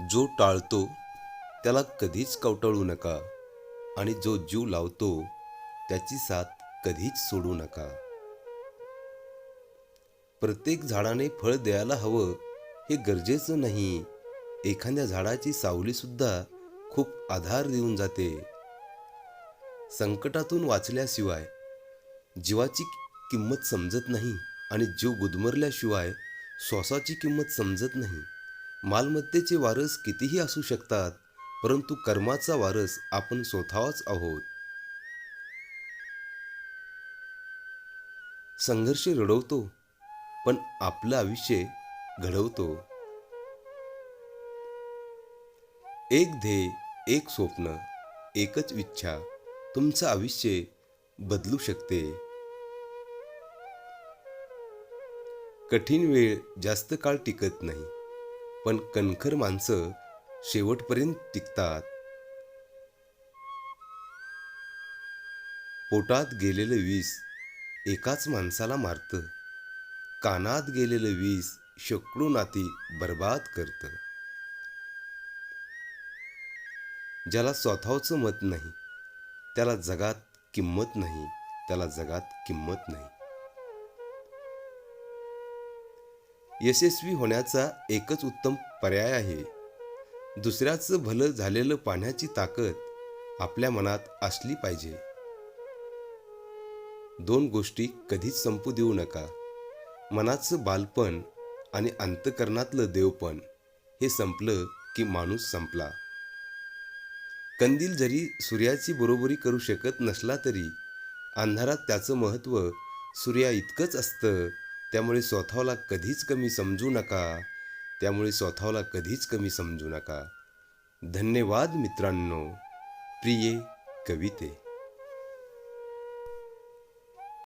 जो टाळतो त्याला कधीच कवटाळू नका. आणि जो जीव लावतो त्याची साथ कधीच सोडू नका. प्रत्येक झाडाने फळ द्यायला हवं हे गरजेचं नाही. एखाद्या झाडाची सावलीसुद्धा खूप आधार देऊन जाते. संकटातून वाचल्याशिवाय जीवाची किंमत समजत नाही आणि जीव गुदमरल्याशिवाय श्वासाची किंमत समजत नाही. मालमत्तेचे वारस कितीही असू शकतात परंतु कर्माचा वारस आपण स्वतःच आहोत. संघर्ष रडवतो पण आपलं आयुष्य घडवतो. एक ध्येय एक स्वप्न एकच इच्छा तुमचं आयुष्य बदलू शकते. कठीण वेळ जास्त काळ टिकत नाही. पण कणखर माणसं शेवटपर्यंत टिकतात. पोटात गेलेलं विष एकाच माणसाला मारतं. कानात गेलेलं विष शेकडो नाती बर्बाद करतं. ज्याला स्वतःचं मत नाही त्याला जगात किंमत नाही त्याला जगात किंमत नाही. यशस्वी होण्याचा एकच उत्तम पर्याय आहे. दुसऱ्याचं भलं झालेलं पाहण्याची ताकद आपल्या मनात असली पाहिजे. दोन गोष्टी कधीच संपू देऊ नका. मनाचं बालपण आणि अंतकरणातलं देवपण हे संपलं की माणूस संपला. कंदील जरी सूर्याची बरोबरी करू शकत नसला तरी अंधारात त्याचं महत्त्व सूर्या इतकंच असतं त्यामुळे स्वतःला कधीच कमी समजू नका. त्यामुळे स्वतःला कधीच कमी समजू नका. धन्यवाद मित्रांनो. प्रिये कविते.